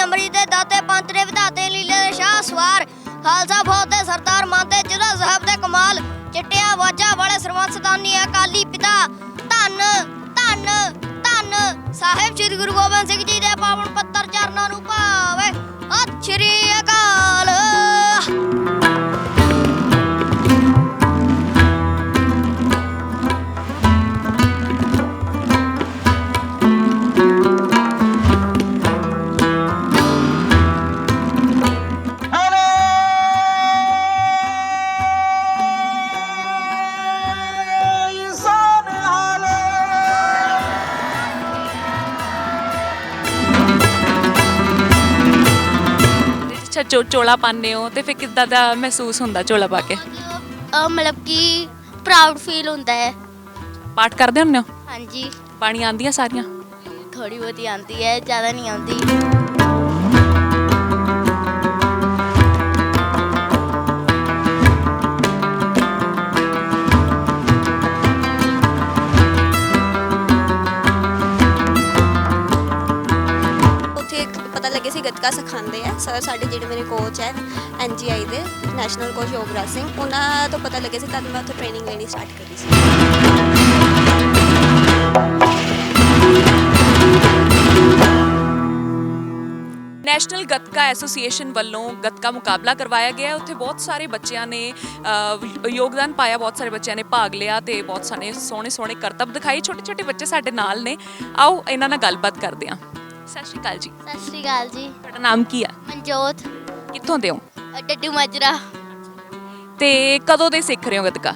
ਅੰਮ੍ਰਿਤ ਦੇ ਦਾਤੇ ਪੰਥ ਦੇ ਵਿਧਾਤੇ ਲੀਲੇ ਦੇ ਸ਼ਾਹ ਸਵਾਰ। ਖਾਲਸਾ ਫੌਜ ਦੇ ਸਰਦਾਰ ਮੰਨਦੇ ਜਿਹਦਾ ਸਾਹਿਬ ਦੇ ਕਮਾਲ। ਚਿੱਟਿਆ ਵਾਜਾ ਵਾਲੇ ਸਰਵੰਸਦਾਨੀ ਅਕਾਲੀ ਪਿਤਾ। ਧੰਨ ਧੰਨ ਧੰਨ। ਸਾਹਿਬ ਸ੍ਰੀ ਗੁਰੂ ਗੋਬਿੰਦ ਸਿੰਘ ਜੀ ਦੇ ਪਾਵਨ ਪੱਤਰ ਚਰਨਾਂ ਨੂੰ ਭਾਵੇ ਚੋ ਚੋਲਾ ਪਾਉਂਦੇ ਹੋ ਤੇ ਫਿਰ ਕਿੱਦਾਂ ਦਾ ਮਹਿਸੂਸ ਹੁੰਦਾ ਚੋਲਾ ਪਾ ਕੇ? ਅਹ ਮਤਲਬ ਕਿ ਪ੍ਰਾਊਡ ਫੀਲ ਹੁੰਦਾ ਹੈ। ਪਾਠ ਕਰਦੇ ਹੁੰਦੇ ਹੋ? ਹਾਂਜੀ। ਬਾਣੀ ਆਉਂਦੀਆਂ ਸਾਰੀਆਂ? ਥੋੜੀ ਬਹੁਤੀ ਆਉਂਦੀ ਹੈ ਜ਼ਿਆਦਾ ਨਹੀਂ ਆਉਂਦੀ। ਸਰ ਸਾਡੇ ਜਿਹੜੇ ਮੇਰੇ ਕੋਚ ਹੈ ਐਨਜੀਆਈ ਦੇ ਨੈਸ਼ਨਲ ਕੋਚ ਯੋਗਰਾਜ ਸਿੰਘ ਉਹਨਾਂ ਤੋਂ ਪਤਾ ਲੱਗੇ ਸੀ ਤਦ ਮੈਂ ਉੱਥੇ ਟ੍ਰੇਨਿੰਗ ਲੈਣੀ ਸਟਾਰਟ ਕਰੀ ਸੀ। ਨੈਸ਼ਨਲ ਗੱਤਕਾ ਐਸੋਸੀਏਸ਼ਨ ਵੱਲੋਂ ਗੱਤਕਾ ਮੁਕਾਬਲਾ ਕਰਵਾਇਆ ਗਿਆ ਉੱਥੇ ਬਹੁਤ ਸਾਰੇ ਬੱਚਿਆਂ ਨੇ ਅ, ਯੋਗਦਾਨ ਪਾਇਆ ਬਹੁਤ ਸਾਰੇ ਬੱਚਿਆਂ ਨੇ ਭਾਗ ਲਿਆ ਤੇ ਬਹੁਤ ਸਾਰੇ ਸੋਹਣੇ ਸੋਹਣੇ ਕਰਤਬ ਦਿਖਾਏ। ਛੋਟੇ ਛੋਟੇ ਬੱਚੇ ਸਾਡੇ ਨਾਲ ਨੇ। ਆਓ ਇਹਨਾਂ ਨਾਲ ਗੱਲਬਾਤ ਕਰਦੇ ਹਾਂ। ਸਤਿ ਸ਼੍ਰੀ ਅਕਾਲ ਜੀ। ਸਤਿ ਸ਼੍ਰੀ ਅਕਾਲ ਜੀ। ਤੁਹਾਡਾ ਨਾਮ ਕੀ ਆ? ਮਨਜੋਤ। ਕਿੱਥੋਂ ਦੇ ਹੋ? ਡੱਡੂ ਮਾਜਰਾ। ਤੇ ਕਦੋਂ ਦੇ ਸਿੱਖ ਰਹੇ ਹੋ ਗੱਤਕਾ?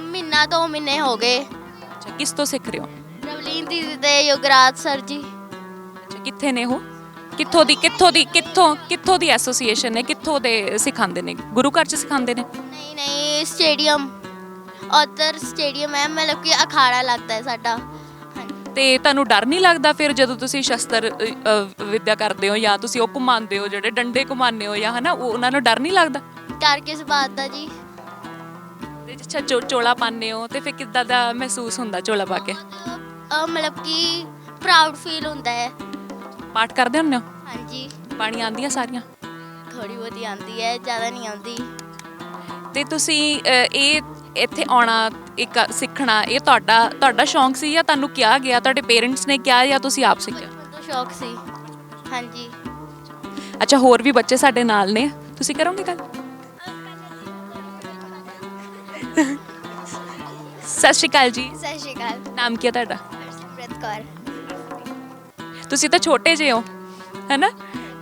ਮਹੀਨਾ ਦੋ ਮਹੀਨੇ ਹੋ ਗਏ। ਅੱਛਾ ਕਿਸ ਤੋਂ ਸਿੱਖ ਰਹੇ ਹੋ? ਰਵਲੀਨ ਦੀਦੀ ਤੇ ਯੁਗਰਾਜ ਸਰ ਜੀ। ਅੱਛਾ ਕਿੱਥੇ ਨੇ ਉਹ? ਕਿੱਥੋਂ ਦੀ ਕਿੱਥੋਂ ਦੀ ਕਿੱਥੋਂ ਕਿੱਥੋਂ ਦੀ ਐਸੋਸੀਏਸ਼ਨ ਹੈ ਕਿੱਥੋਂ ਦੇ ਸਿਖਾਉਂਦੇ ਨੇ? ਗੁਰੂ ਘਰ ਚ ਸਿਖਾਉਂਦੇ ਨੇ? ਨਹੀਂ ਨਹੀਂ ਸਟੇਡੀਅਮ। ਉਧਰ ਸਟੇਡੀਅਮ ਹੈ ਮਤਲਬ ਕਿ ਅਖਾੜਾ ਲੱਗਦਾ ਹੈ ਸਾਡਾ। ਤੇ ਤੁਹਾਨੂੰ ਡਰ ਨਹੀਂ ਲੱਗਦਾ ਫਿਰ ਜਦੋਂ ਤੁਸੀਂ ਸ਼ਸਤਰ ਅ, ਅ, ਵਿੱਦਿਆ ਕਰਦੇ ਹੋ ਜਾਂ ਤੁਸੀਂ ਉਹ ਘੁਮਾਉਂਦੇ ਹੋ ਜਿਹੜੇ ਡੰਡੇ ਘੁਮਾਉਂਦੇ ਹੋ ਜਾਂ ਹਨਾ ਉਹ- ਉਹਨਾਂ ਨੂੰ ਡਰ ਨਹੀਂ ਲੱਗਦਾ? ਡਰ ਕਿਸ ਬਾਤ ਦਾ ਜੀ? ਤੇ ਅੱਛਾ ਚੋ ਚੋਲਾ ਪਾਉਂਦੇ ਹੋ ਤੇ ਫਿਰ ਕਿੱਦਾਂ ਦਾ ਮਹਿਸੂਸ ਹੁੰਦਾ ਚੋਲਾ ਪਾ ਕੇ? ਅਹ ਮਤਲਬ ਕਿ ਪ੍ਰਾਊਡ ਫੀਲ ਹੁੰਦਾ ਹੈ। ਪਾਠ ਕਰਦੇ ਹੁੰਦੇ ਹੋ? ਹਾਂਜੀ। ਬਾਣੀ ਆਉਂਦੀਆਂ ਸਾਰੀਆਂ? ਥੋੜੀ ਬਹੁਤੀ ਆਉਂਦੀ ਹੈ ਜ਼ਿਆਦਾ ਨਹੀਂ ਆਉਂਦੀ। ਤੇ ਤੁਸੀਂ ਅ, ਇਹ ਇੱਥੇ ਆਉਣਾ ਇੱਕ ਸਿੱਖਣਾ ਇਹ ਤੁਹਾਡਾ ਤੁਹਾਡਾ ਸ਼ੌਂਕ ਸੀ ਜਾਂ ਤੁਹਾਨੂੰ ਕਿਹਾ ਗਿਆ? ਤੁਹਾਡੇ ਪੇਰੈਂਟਸ ਨੇ ਕਿਹਾ ਜਾਂ ਤੁਸੀਂ ਆਪ ਸਿੱਖਿਆ? ਬਚਪਨ ਤੋਂ ਸ਼ੌਕ ਸੀ। ਹਾਂਜੀ। ਅੱਛਾ ਹੋਰ ਵੀ ਬੱਚੇ ਸਾਡੇ ਨਾਲ ਨੇ। ਤੁਸੀਂ ਕਰੋਗੇ ਗੱਲ? ਸਤਿ ਸ਼੍ਰੀ ਅਕਾਲ ਜੀ। ਸਤਿ ਸ਼੍ਰੀ ਅਕਾਲ। ਨਾਮ ਕੀ ਹੈ ਤੁਹਾਡਾ? ਹਰਸਿਮਰਤ ਕੌਰ। ਤੁਸੀਂ ਤਾਂ ਛੋਟੇ ਜਿਹੇ ਹੋ ਹੈਨਾ?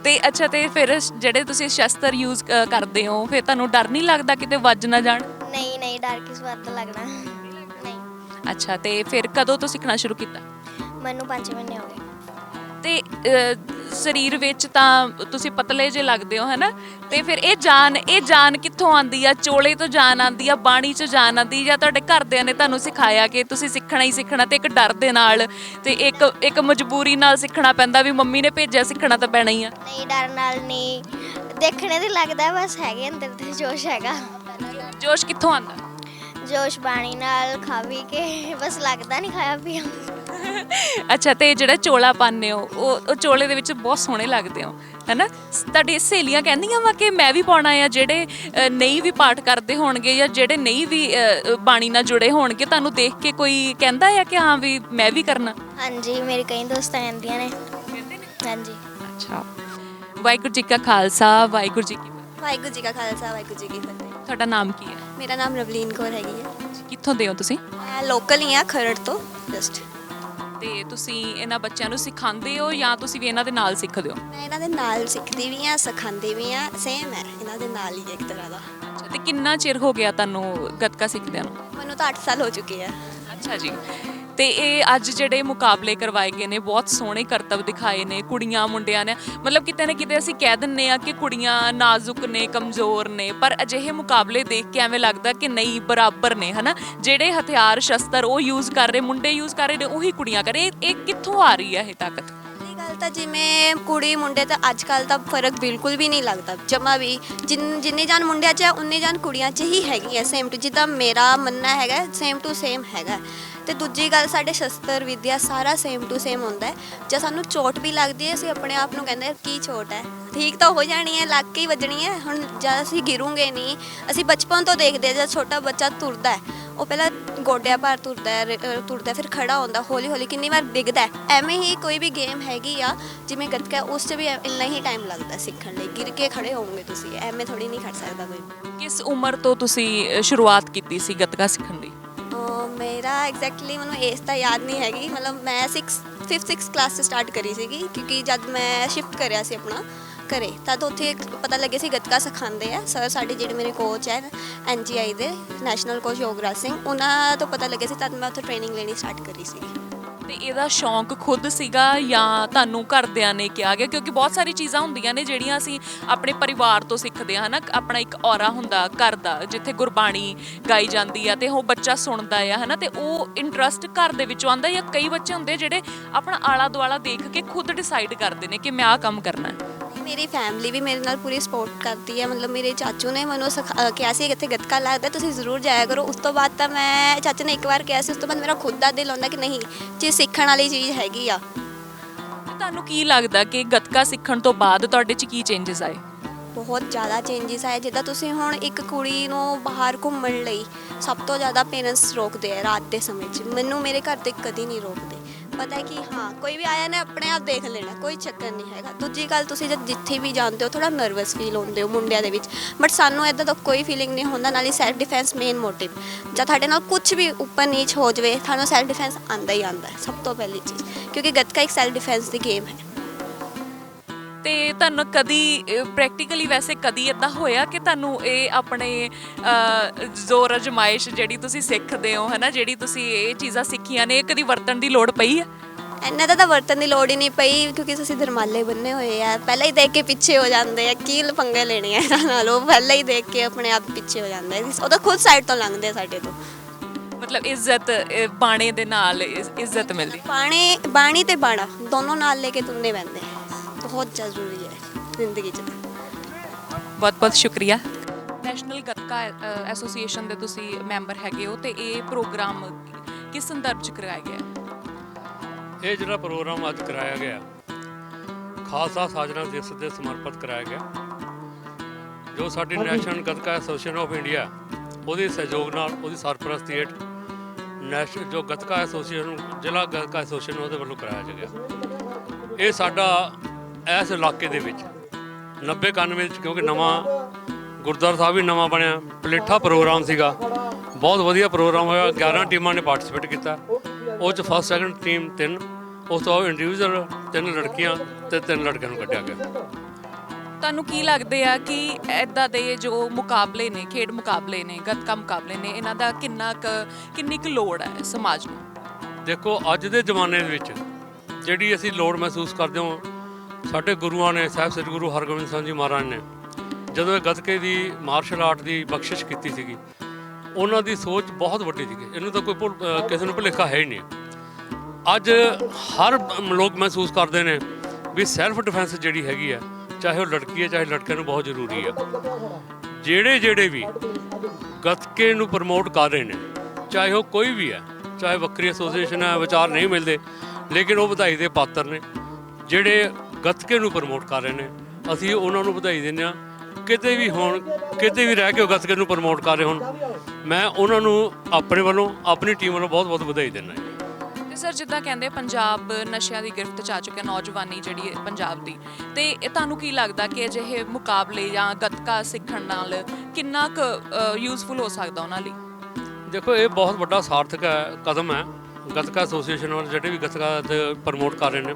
ਤੇ ਅੱਛਾ ਤੇ ਫਿਰ ਜਿਹੜੇ ਤੁਸੀਂ ਸ਼ਸਤਰ ਯੂਜ਼ ਕਰਦੇ ਹੋ ਫਿਰ ਤੁਹਾਨੂੰ ਡਰ ਨਹੀਂ ਲੱਗਦਾ ਕਿਤੇ ਵੱਜ ਨਾ ਜਾਣ? ਡਰ ਕਿਸ ਬਾਤ ਦਾ ਲੱਗਣਾ। ਨਹੀਂ। ਅੱਛਾ ਤੇ ਫਿਰ ਕਦੋਂ ਤੋਂ ਸਿੱਖਣਾ ਸ਼ੁਰੂ ਕੀਤਾ? ਮੈਨੂੰ 5 ਮਹੀਨੇ ਹੋ ਗਏ। ਤੇ ਸਰੀਰ ਵਿੱਚ ਤਾਂ ਤੁਸੀਂ ਪਤਲੇ ਜੇ ਲੱਗਦੇ ਹੋ ਹੈਨਾ? ਤੇ ਫਿਰ ਇਹ ਜਾਨ ਇਹ ਜਾਨ ਕਿੱਥੋਂ ਆਂਦੀ ਆ? ਚੋਲੇ ਤੋਂ ਜਾਨ ਆਂਦੀ ਆ ਬਾਣੀ ਚੋਂ ਜਾਨ ਆਂਦੀ ਜਾਂ ਤੁਹਾਡੇ ਘਰਦਿਆਂ ਨੇ ਤੁਹਾਨੂੰ ਸਿਖਾਇਆ ਕਿ ਤੁਸੀਂ ਸਿੱਖਣਾ ਹੀ ਸਿੱਖਣਾ ਤੇ ਇੱਕ ਡਰ ਦੇ ਨਾਲ ਤੇ ਇੱਕ ਇੱਕ ਮਜਬੂਰੀ ਨਾਲ ਸਿੱਖਣਾ ਪੈਂਦਾ ਵੀ ਮੰਮੀ ਨੇ ਭੇਜਿਆ ਸਿੱਖਣਾ ਤਾਂ ਪੈਣਾ ਹੀ ਆ। ਨਹੀਂ ਡਰ ਨਾਲ ਨਹੀਂ। ਦੇਖਣੇ ਤੇ ਲੱਗਦਾ ਬਸ ਹੈਗੇ ਅੰਦਰ ਤੇ ਜੋਸ਼ ਹੈਗਾ। ਜੋਸ਼ ਕਿੱਥੋਂ ਆਂਦਾ ਜੋਸ਼ ਬਾਣੀ ਨਾਲ ਖਾ ਵੀ ਕੇ ਬਸ ਲੱਗਦਾ ਨਹੀਂ ਖਾਇਆ ਪੀਆ। ਅੱਛਾ ਤੇ ਜਿਹੜਾ ਚੋਲਾ ਪਾਉਂਦੇ ਹੋ ਉਹ ਉਹ ਚੋਲੇ ਦੇ ਵਿੱਚ ਬਹੁਤ ਸੋਹਣੇ ਲੱਗਦੇ ਹੋ ਹੈਨਾ? ਤੁਹਾਡੀ ਸਹੇਲੀਆਂ ਕਹਿੰਦੀਆਂ ਵਾ ਕਿ ਮੈਂ ਵੀ ਪਾਉਣਾ ਆ ਜਿਹੜੇ ਅ, ਨਹੀਂ ਵੀ ਪਾਠ ਕਰਦੇ ਹੋਣਗੇ ਜਾਂ ਜਿਹੜੇ ਨਹੀਂ ਵੀ ਅ, ਬਾਣੀ ਨਾਲ ਜੁੜੇ ਹੋਣਗੇ ਤੁਹਾਨੂੰ ਦੇਖ ਕੇ ਕੋਈ ਕਹਿੰਦਾ ਆ ਕਿ ਹਾਂ ਵੀ ਮੈਂ ਵੀ ਕਰਨਾ? ਹਾਂਜੀ ਮੇਰੇ ਕਈ ਦੋਸਤਾਂ ਕਹਿੰਦੀਆਂ ਨੇ। ਹਾਂਜੀ। ਅੱਛਾ। ਵਾਹਿਗੁਰੂ ਜੀ ਕਾ ਖਾਲਸਾ ਵਾਹਿਗੁਰੂ ਜੀ ਕੀ ਫਤਿਹ। ਵਾਹਿਗੁਰੂ ਜੀ ਕਾ ਖਾਲਸਾ ਵਾਹਿਗੁਰੂ ਜੀ ਕੀ ਫਤਿਹ। ਤੁਹਾਡਾ ਨਾਮ ਕੀ ਹੈ? ਮੇਰਾ ਨਾਮ ਰਵਲੀਨ ਕੌਰ ਹੈਗੀ ਹੈ। ਕਿੱਥੋਂ ਦੇ ਹੋ ਤੁਸੀਂ? ਮੈਂ ਲੋਕਲ ਹੀ ਆ ਖਰੜ ਤੋਂ ਜਸਟ ਤੇ ਤੁਸੀਂ ਇਹਨਾਂ ਬੱਚਿਆਂ ਨੂੰ ਸਿਖਾਉਂਦੇ ਹੋ ਜਾਂ ਤੁਸੀਂ ਵੀ ਇਹਨਾਂ ਦੇ ਨਾਲ ਸਿੱਖਦੇ ਹੋ? ਮੈਂ ਇਹਨਾਂ ਦੇ ਨਾਲ ਸਿੱਖਦੀ ਵੀ ਆ ਸਿਖਾਉਂਦੀ ਵੀ ਆ ਸੇਮ ਹੈ ਇਹਨਾਂ ਦੇ ਨਾਲ ਹੀ ਇੱਕ ਤਰ੍ਹਾਂ ਦਾ। ਅੱਛਾ ਤੇ ਕਿੰਨਾ ਚਿਰ ਹੋ ਗਿਆ ਤੁਹਾਨੂੰ ਗੱਤਕਾ ਸਿੱਖਦਿਆਂ ਨੂੰ? ਮੈਨੂੰ ਤਾਂ 8 ਸਾਲ ਹੋ ਚੁੱਕੇ ਆ। ਅੱਛਾ ਜੀ। ਤੇ ਇਹ ਅੱਜ ਜਿਹੜੇ ਮੁਕਾਬਲੇ ਕਰਵਾਏ ਗਏ ਨੇ, ਬਹੁਤ ਸੋਹਣੇ ਕਰਤੱਵ ਦਿਖਾਏ ਨੇ, ਕੁੜੀਆਂ ਮੁੰਡਿਆਂ ਨੇ। ਮਤਲਬ ਕਿਤੇ ਨਾ ਕਿਤੇ ਅਸੀਂ ਕਹਿ ਦਿੰਨੇ ਆ ਕਿ ਕੁੜੀਆਂ ਨਾਜ਼ੁਕ ਨੇ, ਕਮਜ਼ੋਰ ਨੇ, ਪਰ ਅਜਿਹੇ ਮੁਕਾਬਲੇ ਦੇਖ ਕੇ ਐਵੇਂ ਲੱਗਦਾ ਕਿ ਨਹੀਂ, ਬਰਾਬਰ ਨੇ, ਹਨਾ? ਜਿਹੜੇ ਹਥਿਆਰ, ਸ਼ਸਤਰ ਉਹ ਯੂਜ਼ ਕਰ ਰਹੇ, ਮੁੰਡੇ ਯੂਜ਼ ਕਰ ਰਹੇ ਨੇ, ਉਹੀ ਕੁੜੀਆਂ ਕਰ ਰਹੇ ਇਹ ਇਹ ਕਿੱਥੋਂ ਆ ਰਹੀ ਹੈ ਇਹ ਤਾਕਤ? ਇਹ ਤਾਂ ਜਿਵੇਂ ਕੁੜੀ ਮੁੰਡੇ ਤਾਂ ਅੱਜ ਕੱਲ ਤਾਂ ਫ਼ਰਕ ਬਿਲਕੁਲ ਵੀ ਨਹੀਂ ਲੱਗਦਾ। ਜਮਾ ਵੀ ਜਿੰਨ ਜਿੰਨੀ ਜਾਨ ਮੁੰਡਿਆਂ 'ਚ ਹੈ ਉਨੀ ਜਾਨ ਕੁੜੀਆਂ 'ਚ ਹੀ ਹੈਗੀ ਹੈ। ਸੇਮ ਟੂ ਜਿੱਦਾਂ ਮੇਰਾ ਮੰਨਣਾ ਹੈਗਾ ਸੇਮ ਟੂ ਸੇਮ ਹੈਗਾ। ਤੇ ਦੂਜੀ ਗੱਲ ਸਾਡੇ ਸ਼ਸਤਰ ਵਿਦਿਆ ਸਾਰਾ ਸੇਮ ਟੂ ਸੇਮ ਹੁੰਦਾ ਹੈ। ਜੇ ਸਾਨੂੰ ਚੋਟ ਵੀ ਲੱਗਦੀ ਹੈ ਅਸੀਂ ਆਪਣੇ ਆਪ ਨੂੰ ਕਹਿੰਦੇ ਹਾਂ, ਕੀ ਚੋਟ ਹੈ? ਠੀਕ ਤਾਂ ਹੋ ਜਾਣੀ ਹੈ ਲੱਗ ਕੇ ਹੀ ਵੱਜਣੀ ਹੈ। ਹੁਣ ਜਦ ਅਸੀਂ ਗਿਰੂਗੇ ਨਹੀਂ ਅਸੀਂ ਬਚਪਨ ਤੋਂ ਦੇਖਦੇ ਹਾਂ ਜਦ ਛੋਟਾ ਬੱਚਾ ਤੁਰਦਾ ਹੈ ਉਹ ਪਹਿਲਾਂ ਗੋਡਿਆਂ ਭਾਰ ਤੁਰਦਾ ਹੈ ਰ- ਅ, ਤੁਰਦਾ ਹੈ, ਫਿਰ ਖੜਾ ਹੁੰਦਾ ਹੌਲੀ ਹੌਲੀ ਕਿੰਨੀ ਵਾਰ ਡਿੱਗਦਾ ਹੈ। ਐਵੇਂ ਹੀ ਕੋਈ ਵੀ ਗੇਮ ਹੈਗੀ ਆ ਜਿਵੇਂ ਗੱਤਕਾ ਉਸ 'ਚ ਵੀ ਐ- ਇੰਨਾ ਹੀ ਟਾਈਮ ਲੱਗਦਾ ਸਿੱਖਣ ਲਈ। ਗਿਰ ਕੇ ਖੜੇ ਹੋਵੋਗੇ ਤੁਸੀਂ ਐਵੇਂ ਥੋੜੀ ਨਹੀਂ ਖੜ ਸਕਦਾ ਕੋਈ। ਕਿਸ ਉਮਰ ਤੋਂ ਤੁਸੀਂ ਅ, ਸ਼ੁਰੂਆਤ ਕੀਤੀ ਸੀ ਗੱਤਕਾ ਸਿੱਖਣ ਦੀ? ਅਹ ਮੇਰਾ ਐਗਜ਼ੈਕਟਲੀ ਮੈਨੂੰ ਏਜ ਤਾਂ ਯਾਦ ਨਹੀਂ ਹੈਗੀ। ਮਤਲਬ ਮੈਂ 6 5th 6 ਕਲਾਸ ਤੋਂ ਸਟਾਰਟ ਕਰੀ ਸੀਗੀ ਕਿਉਂਕਿ ਜਦ ਮੈਂ ਸ਼ਿਫਟ ਕਰਿਆ ਸੀ ਆਪਣਾ ਘਰੇ। ਤਦ ਉੱਥੇ ਪਤਾ ਲੱਗਿਆ ਸੀ ਗੱਤਕਾ ਸਿਖਾਉਂਦੇ ਆ। ਸਰ, ਸਾਡੇ ਜਿਹੜੇ ਮੇਰੇ ਕੋਚ ਹੈ ਐਨਜੀਆਈ ਦੇ ਨੈਸ਼ਨਲ ਕੋਚ ਯੋਗਰਾਜ ਸਿੰਘ, ਉਹਨਾਂ ਤੋਂ ਪਤਾ ਲੱਗਿਆ ਸੀ ਤਦ ਮੈਂ ਉੱਥੇ ਟ੍ਰੇਨਿੰਗ ਲੈਣੀ ਸਟਾਰਟ ਕਰੀ ਸੀ। ਤੇ ਇਹਦਾ ਸ਼ੌਂਕ ਖੁਦ ਸੀਗਾ ਜਾਂ ਤੁਹਾਨੂੰ ਘਰਦਿਆਂ ਨੇ ਕਿਹਾ ਗਿਆ? ਕਿਉਂਕਿ ਬਹੁਤ ਸਾਰੀ ਚੀਜ਼ਾਂ ਹੁੰਦੀਆਂ ਨੇ ਜਿਹੜੀਆਂ ਅਸੀਂ ਆਪਣੇ ਪਰਿਵਾਰ ਤੋਂ ਸਿੱਖਦੇ ਹਾਂ, ਹਨਾ? ਆਪਣਾ ਇੱਕ ਔਰਾ ਹੁੰਦਾ ਘਰ ਦਾ, ਜਿੱਥੇ ਗੁਰਬਾਣੀ ਗਾਈ ਜਾਂਦੀ ਆ ਤੇ ਉਹ ਬੱਚਾ ਸੁਣਦਾ ਆ, ਹਨਾ? ਤੇ ਉਹ ਇੰਟਰਸਟ ਘਰ ਦੇ ਵਿੱਚੋਂ ਆਉਂਦਾ ਜਾਂ ਕਈ ਬੱਚੇ ਹੁੰਦੇ ਜਿਹੜੇ ਆਪਣਾ ਆਲਾ ਦੁਆਲਾ ਦੇਖ ਕੇ ਖੁਦ ਡਿਸਾਈਡ ਕਰਦੇ ਨੇ ਕਿ ਮੈਂ ਆਹ ਕੰਮ ਕਰਨਾ ਹੈ। ਮੇਰੀ ਫੈਮਿਲੀ ਵੀ ਮੇਰੇ ਨਾਲ ਪੂਰੀ ਸਪੋਰਟ ਕਰਦੀ ਹੈ। ਮਤਲਬ ਮੇਰੇ ਚਾਚੂ ਨੇ ਮੈਨੂੰ ਸਿਖਾ- ਕਿਹਾ ਸੀ ਕਿ ਇੱਥੇ ਗੱਤਕਾ ਲੱਗਦਾ ਤੁਸੀਂ ਜ਼ਰੂਰ ਜਾਇਆ ਕਰੋ। ਉਸ ਤੋਂ ਬਾਅਦ ਤਾਂ ਮੈਂ ਚਾਚੂ ਨੇ ਇੱਕ ਵਾਰ ਕਿਹਾ ਸੀ ਉਸ ਤੋਂ ਬਾਅਦ ਮੇਰਾ ਖੁਦ ਦਾ ਦਿਲ ਹੁੰਦਾ ਕਿ ਨਹੀਂ ਚੀਜ਼ ਸਿੱਖਣ ਵਾਲੀ ਚੀਜ਼ ਹੈਗੀ ਆ। ਤੁਹਾਨੂੰ ਕੀ ਲੱਗਦਾ ਕਿ ਗੱਤਕਾ ਸਿੱਖਣ ਤੋਂ ਬਾਅਦ ਤੁਹਾਡੇ 'ਚ ਕੀ ਚੇਂਜਸ ਆਏ? ਬਹੁਤ ਜ਼ਿਆਦਾ ਚੇਂਜਸ ਆਏ। ਜਿੱਦਾਂ ਤੁਸੀਂ ਹੁਣ ਇੱਕ ਕੁੜੀ ਨੂੰ ਬਾਹਰ ਘੁੰਮਣ ਲਈ ਸਭ ਤੋਂ ਜ਼ਿਆਦਾ ਪੇਰੈਂਟਸ ਰੋਕਦੇ ਆ ਰਾਤ ਦੇ ਸਮੇਂ 'ਚ। ਮੈਨੂੰ ਮੇਰੇ ਘਰ ਤੇ ਕਦੀ ਨਹੀਂ ਰੋਕਦੇ। ਪਤਾ ਹੈ ਕਿ ਹਾਂ, ਕੋਈ ਵੀ ਆਇਆ ਨੇ, ਆਪਣੇ ਆਪ ਦੇਖ ਲੈਣਾ, ਕੋਈ ਚੱਕਰ ਨਹੀਂ ਹੈਗਾ। ਦੂਜੀ ਗੱਲ, ਤੁਸੀਂ ਜਦ ਜਿੱਥੇ ਵੀ ਜਾਂਦੇ ਹੋ ਥੋੜਾ ਨਰਵਸ ਫੀਲ ਹੁੰਦੇ ਹੋ ਮੁੰਡਿਆਂ ਦੇ ਵਿੱਚ। ਬਟ ਸਾਨੂੰ ਇਦਾਂ ਦਾ ਕੋਈ ਫੀਲਿੰਗ ਨਹੀਂ ਹੁੰਦਾ, ਨਾਲੇ ਸੈਲਫ ਡਿਫੈਂਸ ਮੇਨ ਮੋਟਿਵ ਜਾਂ ਤੁਹਾਡੇ ਨਾਲ ਕੁਝ ਵੀ ਉੱਪਰ ਨੀਚ ਹੋ ਜਾਵੇ, ਤੁਹਾਨੂੰ ਸੈਲਫ ਡਿਫੈਂਸ ਆਂਦਾ ਹੀ ਆਂਦਾ ਸਭ ਤੋਂ ਪਹਿਲੀ ਚੀਜ਼। ਕਿਉਂਕਿ ਗੱਤਕਾ ਇੱਕ ਸੈਲਫ ਡਿਫੈਂਸ ਦੀ ਗੇਮ ਹੈ। ਤੇ ਤੁਹਾਨੂੰ ਕਦੀ ਪ੍ਰੈਕਟੀਕਲੀ ਵੈਸੇ ਕਦੀ ਇਦਾਂ ਹੋਇਆ ਕਿ ਤੁਹਾਨੂੰ ਇਹ ਆਪਣੇ ਜ਼ੋਰ ਅਜਮਾਇਸ਼ ਜਿਹੜੀ ਤੁਸੀਂ ਸਿੱਖਦੇ ਹੋ ਹਨਾ ਜਿਹੜੀ ਤੁਸੀਂ ਇਹ ਚੀਜ਼ਾਂ ਸਿੱਖੀਆਂ ਨੇ ਇਹ ਕਦੀ ਵਰਤਣ ਦੀ ਲੋੜ ਪਈ ਹੈ ਇਹਨਾਂ ਦਾ ਤਾਂ ਵਰਤਨ ਦੀ ਲੋੜ ਹੀ ਨਹੀਂ ਪਈ ਕਿਉਂਕਿ ਤੁਸੀਂ ਦਰਮਾਲੇ ਬੰਨੇ ਹੋਏ ਆ। ਪਹਿਲਾਂ ਹੀ ਦੇਖ ਕੇ ਪਿੱਛੇ ਹੋ ਜਾਂਦੇ ਆ ਕੀ ਲਫੰਗੇ ਲੈਣੇ ਆ ਇਹਨਾਂ ਨਾਲ? ਉਹ ਪਹਿਲਾਂ ਹੀ ਦੇਖ ਕੇ ਆਪਣੇ ਆਪ ਪਿੱਛੇ ਹੋ ਜਾਂਦੇ ਉਹ ਤਾਂ ਖੁਦ ਸਾਈਡ ਤੋਂ ਲੰਘਦੇ ਆ ਸਾਡੇ ਤੋਂ। ਮਤਲਬ ਇੱਜ਼ਤ ਬਾਣੇ ਦੇ ਨਾਲ ਇੱਜ਼- ਇੱਜ਼ਤ ਮਿਲਦੀ। ਬਾਣੀ ਬਾਣੀ ਤੇ ਬਾਣਾ ਦੋਨੋਂ ਨਾਲ ਲੈ ਕੇ ਤੁਰਨੇ ਪੈਂਦੇ ਆ। ਬਹੁਤ ਜ਼ਰੂਰੀ ਹੈ ਜ਼ਿੰਦਗੀ 'ਚ ਬਹੁਤ ਬਹੁਤ ਸ਼ੁਕਰੀਆ ਨੈਸ਼ਨਲ ਗੱਤਕਾ ਐਸੋਸੀਏਸ਼ਨ ਦੇ ਤੁਸੀਂ ਮੈਂਬਰ ਹੈਗੇ ਹੋ ਤੇ ਇਹ ਪ੍ਰੋਗਰਾਮ ਕਿਸ ਸੰਦਰਭ ਚ ਕਰਾਇਆ ਗਿਆ ਹੈ? ਇਹ ਜਿਹੜਾ ਪ੍ਰੋਗਰਾਮ ਅੱਜ ਕਰਾਇਆ ਗਿਆ ਖਾਲਸਾ ਸਾਜਨਾ ਦਿਵਸ ਦੇ ਸਮਰਪਿਤ ਕਰਾਇਆ ਗਿਆ ਜੋ ਸਾਡੀ national gatka association of India ਉਹਦੇ ਸਹਿਯੋਗ ਨਾਲ ਉਹਦੀ ਸਰਪ੍ਰਸਤੀ ਹੇਠ ਨੈਸ਼ਨਲ ਜੋ ਗੱਤਕਾ ਐਸੋਸੀਏਸ਼ਨ ਜ਼ਿਲ੍ਹਾ ਗੱਤਕਾ ਐਸੋਸੀਏਸ਼ਨ ਉਹਦੇ ਵੱਲੋਂ ਕਰਾਇਆ ਗਿਆ ਇਹ ਸਾਡਾ ਇਸ ਇਲਾਕੇ ਦੇ ਵਿੱਚ 90 91 ਵਿੱਚ ਕਿਉਂਕਿ ਨਵਾਂ ਗੁਰਦੁਆਰਾ ਸਾਹਿਬ ਵੀ ਨਵਾਂ ਬਣਿਆ ਪਲੇਠਾ ਪ੍ਰੋਗਰਾਮ ਸੀਗਾ। ਬਹੁਤ ਵਧੀਆ ਪ੍ਰੋਗਰਾਮ ਹੋਇਆ 11 ਟੀਮਾਂ ਨੇ ਪਾਰਟਿਸਿਪੇਟ ਕੀਤਾ। ਉਹ ਚ ਫਸਟ ਸੈਕੰਡ ਟੀਮ ਤਿੰਨ ਉਸ ਤੋਂ ਬਾਅਦ ਇੰਡੀਵਿਜੂਅਲ ਤਿੰਨ ਲੜਕੀਆਂ ਤੇ ਤਿੰਨ ਲੜਕਿਆਂ ਨੂੰ ਕੱਢਿਆ ਗਿਆ। ਤੁਹਾਨੂੰ ਕੀ ਲੱਗਦੇ ਆ ਕਿ ਐਦਾਂ ਦੇ ਜੋ ਮੁਕਾਬਲੇ ਨੇ ਖੇਡ ਮੁਕਾਬਲੇ ਨੇ ਗੱਤਕਾ ਮੁਕਾਬਲੇ ਨੇ ਇਹਨਾਂ ਦਾ ਕਿੰਨਾ ਕੁ ਕਿੰਨੀ ਕੁ ਲੋੜ ਹੈ ਸਮਾਜ ਨੂੰ? ਦੇਖੋ ਅੱਜ ਦੇ ਜ਼ਮਾਨੇ ਦੇ ਵਿੱਚ ਜਿਹੜੀ ਅਸੀਂ ਲੋੜ ਮਹਿਸੂਸ ਕਰਦੇ ਹਾਂ ਸਾਡੇ ਗੁਰੂਆਂ ਨੇ, ਸਾਹਿਬ ਸ੍ਰੀ ਗੁਰੂ ਹਰਗੋਬਿੰਦ ਸਾਹਿਬ ਜੀ ਮਹਾਰਾਜ ਨੇ ਜਦੋਂ ਇਹ ਗੱਤਕੇ ਦੀ ਮਾਰਸ਼ਲ ਆਰਟ ਦੀ ਬਖਸ਼ਿਸ਼ ਕੀਤੀ ਸੀਗੀ, ਉਹਨਾਂ ਦੀ ਸੋਚ ਬਹੁਤ ਵੱਡੀ ਸੀਗੀ। ਇਹਨੂੰ ਤਾਂ ਕੋਈ ਭੁੱਲ- ਕਿਸੇ ਨੂੰ ਭੁਲੇਖਾ ਹੈ ਹੀ ਨਹੀਂ। ਅੱਜ ਹਰ ਲੋਕ ਮਹਿਸੂਸ ਕਰਦੇ ਨੇ ਵੀ ਸੈਲਫ ਡਿਫੈਂਸ ਜਿਹੜੀ ਹੈਗੀ ਆ, ਚਾਹੇ ਉਹ ਲੜਕੀ ਹੈ ਚਾਹੇ ਲੜਕਿਆਂ ਨੂੰ ਬਹੁਤ ਜ਼ਰੂਰੀ ਹੈ ਜਿਹੜੇ ਜਿਹੜੇ ਵੀ ਗੱਤਕੇ ਨੂੰ ਪ੍ਰਮੋਟ ਕਰ ਰਹੇ ਨੇ, ਚਾਹੇ ਉਹ ਕੋਈ ਵੀ ਹੈ ਚਾਹੇ ਵੱਖਰੀ ਐਸੋਸੀਏਸ਼ਨ ਹੈ ਵਿਚਾਰ ਨਹੀਂ ਮਿਲਦੇ, ਲੇਕਿਨ ਉਹ ਵਧਾਈ ਦੇ ਪਾਤਰ ਨੇ। ਜਿਹੜੇ ਗੱਤਕੇ ਨੂੰ ਪ੍ਰਮੋਟ ਕਰ ਰਹੇ ਨੇ। ਅਸੀਂ ਉਹਨਾਂ ਨੂੰ ਵਧਾਈ ਦਿੰਦੇ ਹਾਂ। ਕਿਤੇ ਵੀ ਹੋਣ ਕਿਤੇ ਵੀ ਰਹਿ ਕੇ ਉਹ ਗੱਤਕੇ ਨੂੰ ਪ੍ਰਮੋਟ ਕਰ ਰਹੇ ਹੋਣ ਮੈਂ ਉਹਨਾਂ ਨੂੰ ਆਪਣੇ ਵੱਲੋਂ ਆਪਣੀ ਟੀਮ ਵੱਲੋਂ ਬਹੁਤ ਬਹੁਤ ਵਧਾਈ ਦਿੰਦਾ ਹਾਂ। ਤੇ ਸਰ ਜਿੱਦਾਂ ਕਹਿੰਦੇ ਪੰਜਾਬ ਨਸ਼ਿਆਂ ਦੀ ਗਿਰਫਤ ਚ ਆ ਚੁੱਕਿਆ ਨੌਜਵਾਨੀ ਜਿਹੜੀ ਹੈ ਪੰਜਾਬ ਦੀ। ਤੇ ਇਹ ਤੁਹਾਨੂੰ ਕੀ ਲੱਗਦਾ ਕਿ ਅਜਿਹੇ ਮੁਕਾਬਲੇ ਜਾਂ ਗੱਤਕਾ ਸਿੱਖਣ ਨਾਲ ਕਿੰਨਾ ਕੁ ਯੂਜ਼ਫੁਲ ਹੋ ਸਕਦਾ ਉਹਨਾਂ ਲਈ? ਦੇਖੋ ਇਹ ਬਹੁਤ ਵੱਡਾ ਸਾਰਥਕ ਹੈ ਕਦਮ ਹੈ। ਗੱਤਕਾ ਐਸੋਸੀਏਸ਼ਨ ਵਾਲੇ ਜਿਹੜੇ ਵੀ ਗੱਤਕਾ ਪ੍ਰਮੋਟ ਕਰ ਰਹੇ ਨੇ।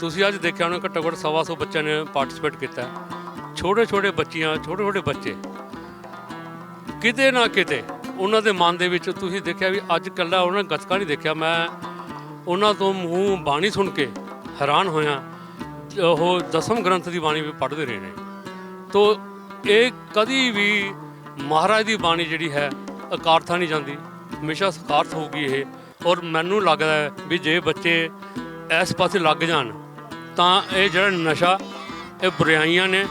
ਤੁਸੀਂ ਅੱਜ ਦੇਖਿਆ ਹੋਣਾ ਘੱਟੋ ਘੱਟ ਸਵਾ ਸੌ ਬੱਚਿਆਂ ਨੇ ਪਾਰਟਿਸਿਪੇਟ ਕੀਤਾ ਛੋਟੇ ਛੋਟੇ ਬੱਚੀਆਂ ਛੋਟੇ ਛੋਟੇ ਬੱਚੇ। ਕਿਤੇ ਨਾ ਕਿਤੇ ਉਹਨਾਂ ਦੇ ਮਨ ਦੇ ਵਿੱਚ ਤੁਸੀਂ ਦੇਖਿਆ ਵੀ ਅੱਜ ਕੱਲਾ ਉਹਨਾਂ ਨੇ ਗੱਤਕਾ ਨਹੀਂ ਦੇਖਿਆ। ਮੈਂ ਉਹਨਾਂ ਤੋਂ ਮੂੰਹ ਬਾਣੀ ਸੁਣ ਕੇ ਹੈਰਾਨ ਹੋਇਆ। ਉਹ ਦਸਮ ਗ੍ਰੰਥ ਦੀ ਬਾਣੀ ਵੀ ਪੜ੍ਹਦੇ ਰਹੇ ਨੇ। ਤੋ ਇਹ ਕਦੀ ਵੀ ਮਹਾਰਾਜ ਦੀ ਬਾਣੀ ਜਿਹੜੀ ਹੈ ਅਕਾਰਥਾ ਨਹੀਂ ਜਾਂਦੀ। ਹਮੇਸ਼ਾ ਸਕਾਰਥ ਹੋਊਗੀ ਇਹ। ਔਰ ਮੈਨੂੰ ਲੱਗਦਾ ਵੀ ਜੇ ਬੱਚੇ ਇਸ ਪਾਸੇ ਲੱਗ ਜਾਣ ਤਾਂ ਇਹ ਜਿਹੜਾ ਨਸ਼ਾ ਇਹ ਬੁਰਾਈਆਂ ਨੇ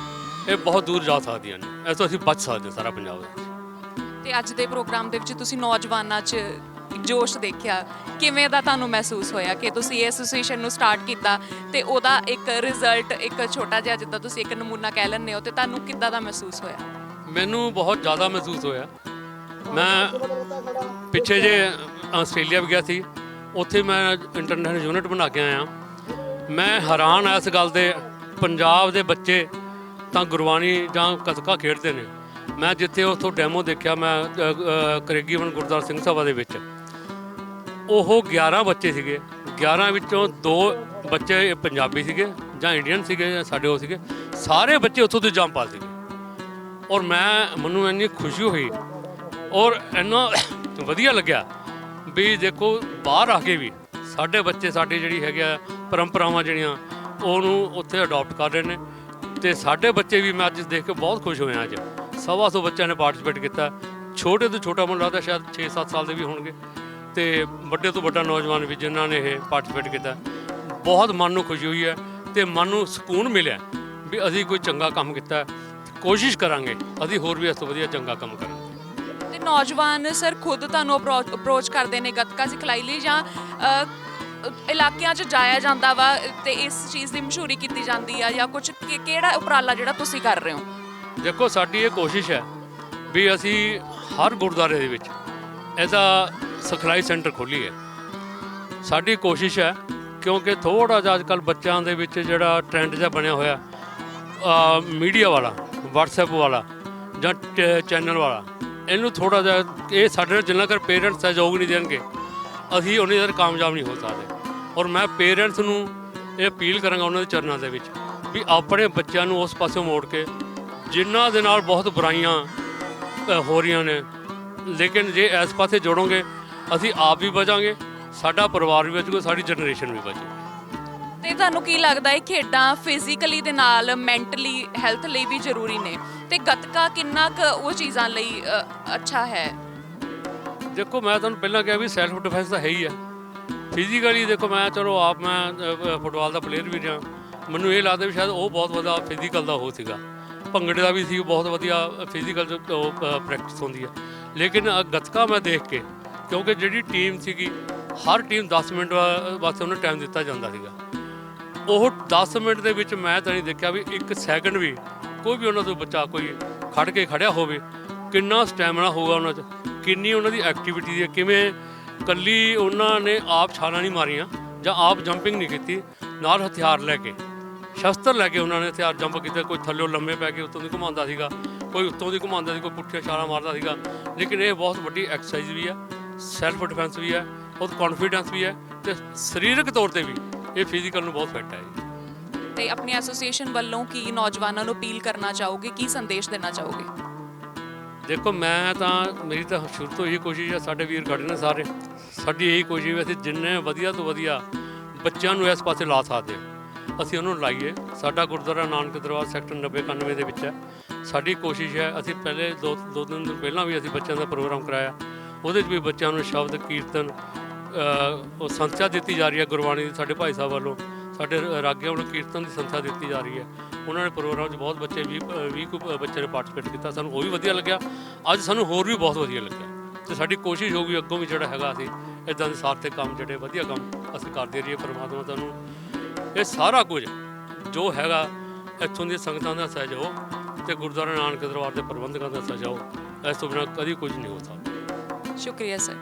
ਇਹ ਬਹੁਤ ਦੂਰ ਜਾ ਸਕਦੀਆਂ ਨੇ। ਤੋਂ ਅਸੀਂ ਬਚ ਸਕਦੇ ਸਾਰਾ ਪੰਜਾਬ ਦੇ ਤੇ ਅੱਜ ਦੇ ਪ੍ਰੋਗਰਾਮ ਦੇ ਵਿੱਚ ਤੁਸੀਂ ਨੌਜਵਾਨਾਂ 'ਚ ਜੋਸ਼ ਦੇਖਿਆ। ਕਿਵੇਂ ਦਾ ਤੁਹਾਨੂੰ ਮਹਿਸੂਸ ਹੋਇਆ ਕਿ ਤੁਸੀਂ ਇਹ ਐਸੋਸੀਏਸ਼ਨ ਨੂੰ ਸਟਾਰਟ ਕੀਤਾ ਤੇ ਉਹਦਾ ਇੱਕ ਰਿਜ਼ਲਟ ਇੱਕ ਛੋਟਾ ਜਿਹਾ ਜਿੱਦਾਂ ਤੁਸੀਂ ਇੱਕ ਨਮੂਨਾ ਕਹਿ ਲੈਂਦੇ ਹੋ ਤੇ ਤੁਹਾਨੂੰ ਕਿੱਦਾਂ ਦਾ ਮਹਿਸੂਸ ਹੋਇਆ? ਮੈਨੂੰ ਬਹੁਤ ਜ਼ਿਆਦਾ ਮਹਿਸੂਸ ਹੋਇਆ। ਮੈਂ ਪਿੱਛੇ ਜੇ ਆਸਟ੍ਰੇਲੀਆ ਵੀ ਗਿਆ ਸੀ ਉੱਥੇ ਮੈਂ ਇੰਟਰਨੈਸ਼ਨਲ ਯੂਨਿਟ ਬਣਾ ਕੇ ਆਇਆ। ਮੈਂ ਹੈਰਾਨ ਆ ਇਸ ਗੱਲ ਦੇ। ਪੰਜਾਬ ਦੇ ਬੱਚੇ ਤਾਂ ਗੁਰਬਾਣੀ ਜਾਂ ਕਥਕਾ ਖੇਡਦੇ ਨੇ। ਮੈਂ ਜਿੱਥੇ ਉੱਥੋਂ ਡੈਮੋ ਦੇਖਿਆ, ਮੈਂ ਕਰੇਗੀਵਨ ਗੁਰਦੁਆਰਾ ਸਿੰਘ ਸਭਾ ਦੇ ਵਿੱਚ। ਉਹ 11 ਬੱਚੇ ਸੀਗੇ। 11 ਵਿੱਚੋਂ ਦੋ ਬੱਚੇ ਪੰਜਾਬੀ ਸੀਗੇ ਜਾਂ ਇੰਡੀਅਨ ਸੀਗੇ ਜਾਂ ਸਾਡੇ ਉਹ ਸੀਗੇ। ਸਾਰੇ ਬੱਚੇ ਉੱਥੋਂ ਦੇ ਜੰਪਾਲ ਸੀਗੇ। ਔਰ ਮੈਂ, ਮੈਨੂੰ ਇੰਨੀ ਖੁਸ਼ੀ ਹੋਈ। ਔਰ ਇੰਨਾ ਵਧੀਆ ਲੱਗਿਆ ਵੀ ਦੇਖੋ, ਬਾਹਰ ਆ ਕੇ ਵੀ ਸਾਡੇ ਬੱਚੇ ਸਾਡੀ ਜਿਹੜੀ ਹੈਗੇ ਆ ਪਰੰਪਰਾਵਾਂ ਜਿਹੜੀਆਂ, ਉਹਨੂੰ ਉੱਥੇ ਅਡਾਪਟ ਕਰ ਰਹੇ ਨੇ ਤੇ ਸਾਡੇ ਬੱਚੇ ਵੀ ਮੈਂ ਅੱਜ ਦੇਖ ਕੇ ਬਹੁਤ ਖੁਸ਼ ਹੋਇਆ ਅੱਜ। ਸਵਾ ਸੌ ਬੱਚਿਆਂ ਨੇ ਪਾਰਟਿਸਿਪੇਟ ਕੀਤਾ। ਛੋਟੇ ਤੋਂ ਛੋਟਾ ਮੁੰਡਾ ਤਾਂ ਸ਼ਾਇਦ 6-7 ਸਾਲ ਦੇ ਵੀ ਹੋਣਗੇ। ਤੇ ਵੱਡੇ ਤੋਂ ਵੱਡਾ ਨੌਜਵਾਨ ਵੀ ਜਿਨ੍ਹਾਂ ਨੇ ਇਹ ਪਾਰਟਿਸਿਪੇਟ ਕੀਤਾ। ਬਹੁਤ ਮਨ ਨੂੰ ਖੁਸ਼ੀ ਹੋਈ ਹੈ ਤੇ ਮਨ ਨੂੰ ਸਕੂਨ ਮਿਲਿਆ ਵੀ ਅਸੀਂ ਕੋਈ ਚੰਗਾ ਕੰਮ ਕੀਤਾ। ਕੋਸ਼ਿਸ਼ ਕਰਾਂਗੇ, ਅਸੀਂ ਹੋਰ ਵੀ ਇਸ ਤੋਂ ਵਧੀਆ ਚੰਗਾ ਕੰਮ ਕਰਾਂਗੇ। ਤੇ ਨੌਜਵਾਨ ਸਰ ਖੁਦ ਤੁਹਾਨੂੰ ਅਪਰੋਚ ਕਰਦੇ ਨੇ ਗੱਤਕਾ ਸਿਖਲਾਈ ਲਈ ਜਾਂ ਇਲਾਕਿਆਂ 'ਚ ਜਾਇਆ ਜਾਂਦਾ ਵਾ ਤੇ ਇਸ ਚੀਜ਼ ਦੀ ਮਸ਼ਹੂਰੀ ਕੀਤੀ ਜਾਂਦੀ ਆ ਜਾਂ ਕੁਝ ਕਿਹੜਾ ਉਪਰਾਲਾ ਜਿਹੜਾ ਤੁਸੀਂ ਕਰ ਰਹੇ ਹੋ? ਦੇਖੋ, ਸਾਡੀ ਇਹ ਕੋਸ਼ਿਸ਼ ਹੈ ਵੀ ਅਸੀਂ ਹਰ ਗੁਰਦੁਆਰੇ ਦੇ ਵਿੱਚ ਇਹਦਾ ਸਿਖਲਾਈ ਸੈਂਟਰ ਖੋਲੀਏ। ਸਾਡੀ ਕੋਸ਼ਿਸ਼ ਹੈ ਕਿਉਂਕਿ ਥੋੜਾ ਜਿਹਾ ਅੱਜਕੱਲ ਬੱਚਿਆਂ ਦੇ ਵਿੱਚ ਜਿਹੜਾ ਟ੍ਰੈਂਡ ਜਿਹਾ ਬਣਿਆ ਹੋਇਆ ਮੀਡੀਆ ਵਾਲਾ, WhatsApp ਵਾਲਾ ਜਾਂ ਚੈਨਲ ਵਾਲਾ, ਇਹਨੂੰ ਥੋੜਾ ਜਿਹਾ, ਇਹ ਸਾਡੇ ਨਾਲ ਜਿੰਨਾ ਕਰ ਪੇਰੈਂਟਸ ਸਹਿਯੋਗ ਨਹੀਂ ਦੇਣਗੇ ਅਸੀਂ ਉਨੀ ਦਰ ਕਾਮਯਾਬ ਨਹੀਂ ਹੋ ਸਕਦੇ। ਔਰ ਮੈਂ ਪੇਰੈਂਟਸ ਨੂੰ ਇਹ ਅਪੀਲ ਕਰਾਂਗਾ ਉਹਨਾਂ ਦੇ ਚਰਨਾਂ ਦੇ ਵਿੱਚ ਵੀ ਆਪਣੇ ਬੱਚਿਆਂ ਨੂੰ ਉਸ ਪਾਸੇ ਮੋੜ ਕੇ ਜਿਨ੍ਹਾਂ ਦੇ ਨਾਲ ਬਹੁਤ ਬੁਰਾਈਆਂ ਹੋ ਰਹੀਆਂ ਨੇ, ਲੇਕਿਨ ਜੇ ਇਸ ਪਾਸੇ ਜੋੜੋਗੇ, ਅਸੀਂ ਆਪ ਵੀ ਬਚਾਂਗੇ, ਸਾਡਾ ਪਰਿਵਾਰ ਵੀ ਬਚੂਗਾ, ਸਾਡੀ ਜਨਰੇਸ਼ਨ ਵੀ ਬਚੂਗੀ। ਤੇ ਤੁਹਾਨੂੰ ਕੀ ਲੱਗਦਾ ਹੈ ਖੇਡਾਂ ਫਿਜ਼ੀਕਲੀ ਦੇ ਨਾਲ ਮੈਂਟਲੀ ਹੈਲਥ ਲਈ ਵੀ ਜ਼ਰੂਰੀ ਨੇ? ਤੇ ਗੱਤਕਾ ਕਿੰਨਾ ਕੁ ਉਹ ਚੀਜ਼ਾਂ ਲਈ ਅੱਛਾ ਹੈ? ਦੇਖੋ, ਮੈਂ ਤੁਹਾਨੂੰ ਪਹਿਲਾਂ ਕਿਹਾ ਵੀ ਸੈਲਫ ਡਿਫੈਂਸ ਤਾਂ ਹੈ ਹੀ ਆ। ਫਿਜ਼ੀਕਲੀ ਦੇਖੋ, ਮੈਂ ਚਲੋ ਆਪ ਮੈਂ ਫੁੱਟਬਾਲ ਦਾ ਪਲੇਅਰ ਵੀ ਰਿਹਾ। ਮੈਨੂੰ ਇਹ ਲੱਗਦਾ ਵੀ ਸ਼ਾਇਦ ਉਹ ਬਹੁਤ ਵਧੀਆ ਫਿਜ਼ੀਕਲ ਦਾ ਹੋ ਸੀਗਾ। ਭੰਗੜੇ ਦਾ ਵੀ ਸੀ ਬਹੁਤ ਵਧੀਆ ਫਿਜ਼ੀਕਲ ਪ੍ਰੈਕਟਿਸ ਹੁੰਦੀ ਹੈ ਲੇਕਿਨ ਗੱਤਕਾ ਮੈਂ ਦੇਖ ਕੇ, ਕਿਉਂਕਿ ਜਿਹੜੀ ਟੀਮ ਸੀਗੀ, ਹਰ ਟੀਮ 10 ਮਿੰਟ ਵਾਸਤੇ ਉਹਨੂੰ ਟਾਈਮ ਦਿੱਤਾ ਜਾਂਦਾ ਸੀਗਾ। ਉਹ 10 ਮਿੰਟ ਦੇ ਵਿੱਚ ਮੈਂ ਤਾਂ ਨਹੀਂ ਦੇਖਿਆ ਵੀ ਇੱਕ ਸੈਕਿੰਡ ਵੀ ਕੋਈ ਵੀ ਉਹਨਾਂ ਤੋਂ ਬੱਚਾ ਕੋਈ ਖੜ ਕੇ ਖੜਿਆ ਹੋਵੇ ਕਿੰਨਾ ਸਟੈਮਿਨਾ ਹੋਊਗਾ ਉਹਨਾਂ 'ਚ? ਕਿੰਨੀ ਉਹਨਾਂ ਦੀ ਐਕਟੀਵਿਟੀ ਹੈ? ਕਿਵੇਂ ਕੱਲੀ ਉਹਨਾਂ ਨੇ ਆਪ ਛਾਲਾਂ ਨਹੀਂ ਮਾਰੀਆਂ ਜਾਂ ਆਪ ਜੰਪਿੰਗ ਨਹੀਂ ਕੀਤੀ, ਨਾਲ ਹਥਿਆਰ ਲੈ ਕੇ, ਸ਼ਸਤਰ ਲੈ ਕੇ ਉਹਨਾਂ ਨੇ ਹਥਿਆਰ ਜੰਪ ਕੀਤੇ, ਕੋਈ ਥੱਲੇ ਲੰਮੇ ਪੈ ਕੇ ਉੱਤੋਂ ਦੀ ਘੁਮਾਉਂਦਾ ਸੀਗਾ, ਕੋਈ ਉੱਤੋਂ ਦੀ ਘੁਮਾਉਂਦਾ ਸੀ, ਕੋਈ ਪੁੱਠੀਆਂ ਛਾਲਾਂ ਮਾਰਦਾ ਸੀਗਾ, ਲੇਕਿਨ ਇਹ ਬਹੁਤ ਵੱਡੀ ਐਕਸਰਸਾਈਜ਼ ਵੀ ਹੈ ਸੈਲਫ ਡਿਫੈਂਸ ਵੀ ਹੈ, ਬਹੁਤ ਕੌਨਫੀਡੈਂਸ ਵੀ ਹੈ ਤੇ ਸਰੀਰਕ ਤੌਰ ਤੇ ਵੀ ਇਹ ਫਿਜ਼ੀਕਲ ਨੂੰ ਬਹੁਤ ਫਿੱਟ ਹੈ ਜੀ। ਤੇ ਆਪਣੀ ਐਸੋਸੀਏਸ਼ਨ ਵੱਲੋਂ ਕੀ ਨੌਜਵਾਨਾਂ ਨੂੰ ਅਪੀਲ ਕਰਨਾ ਚਾਹੋਗੇ? ਕੀ ਸੰਦੇਸ਼ ਦੇਣਾ ਚਾਹੋਗੇ? ਦੇਖੋ, ਮੈਂ ਤਾਂ, ਮੇਰੀ ਤਾਂ ਸ਼ੁਰੂ ਤੋਂ ਇਹੀ ਕੋਸ਼ਿਸ਼ ਹੈ ਸਾਡੇ ਵੀਰ ਖੜੇ ਨੇ ਸਾਰੇ। ਸਾਡੀ ਇਹੀ ਕੋਸ਼ਿਸ਼ ਹੈ ਅਸੀਂ ਜਿੰਨੇ ਵਧੀਆ ਤੋਂ ਵਧੀਆ ਬੱਚਿਆਂ ਨੂੰ ਇਸ ਪਾਸੇ ਲਾ ਸਕਦੇ ਹਾਂ। ਅਸੀਂ ਉਹਨੂੰ ਲਾਈਏ। ਸਾਡਾ ਗੁਰਦੁਆਰਾ ਨਾਨਕ ਦਰਬਾਰ ਸੈਕਟਰ 90 91 ਦੇ ਵਿੱਚ ਹੈ। ਸਾਡੀ ਕੋਸ਼ਿਸ਼ ਹੈ, ਅਸੀਂ ਪਹਿਲੇ ਦੋ ਦੋ ਦਿਨ ਪਹਿਲਾਂ ਵੀ ਅਸੀਂ ਬੱਚਿਆਂ ਦਾ ਪ੍ਰੋਗਰਾਮ ਕਰਾਇਆ। ਉਹਦੇ 'ਚ ਵੀ ਬੱਚਿਆਂ ਨੂੰ ਸ਼ਬਦ, ਕੀਰਤਨ ਉਹ ਸੰਥਿਆ ਦਿੱਤੀ ਜਾ ਰਹੀ ਹੈ ਗੁਰਬਾਣੀ ਦੀ, ਸਾਡੇ ਭਾਈ ਸਾਹਿਬ ਵੱਲੋਂ। ਸਾਡੇ ਰਾਗਿਆਂ ਵੱਲੋਂ ਕੀਰਤਨ ਦੀ ਸੰਥਿਆ ਦਿੱਤੀ ਜਾ ਰਹੀ ਹੈ। ਉਹਨਾਂ ਨੇ ਪ੍ਰੋਗਰਾਮ 'ਚ ਬਹੁਤ ਬੱਚੇ 20 20 ਕੁ ਬੱਚੇ ਨੇ ਪਾਰਟਿਸਿਪੇਟ ਕੀਤਾ। ਸਾਨੂੰ ਉਹ ਵੀ ਵਧੀਆ ਲੱਗਿਆ। ਅੱਜ ਸਾਨੂੰ ਹੋਰ ਵੀ ਬਹੁਤ ਵਧੀਆ ਲੱਗਿਆ। ਤੇ ਸਾਡੀ ਕੋਸ਼ਿਸ਼ ਹੋਊਗੀ ਅੱਗੋਂ ਵੀ ਜਿਹੜਾ ਹੈਗਾ ਅਸੀਂ ਇਦਾਂ ਦੇ ਸਾਰਥਕ ਕੰਮ ਜਿਹੜੇ ਵਧੀਆ ਕੰਮ ਅਸੀਂ ਕਰਦੇ ਰਹੀਏ, ਪਰਮਾਤਮਾ ਤੁਹਾਨੂੰ ਇਹ ਸਾਰਾ ਕੁਝ ਜੋ ਹੈਗਾ ਇੱਥੋਂ ਦੀਆਂ ਸੰਗਤਾਂ ਦਾ ਸਹਿਯੋਗ ਤੇ ਗੁਰਦੁਆਰਾ ਨਾਨਕ ਦਰਬਾਰ ਦੇ ਪ੍ਰਬੰਧਕਾਂ ਦਾ ਸਹਿਯੋਗ ਇਸ ਤੋਂ ਬਿਨਾਂ ਕਦੀ ਕੁਝ ਨਹੀਂ ਹੋ ਸਕਦਾ। ਸ਼ੁਕਰੀਆ ਸਰ।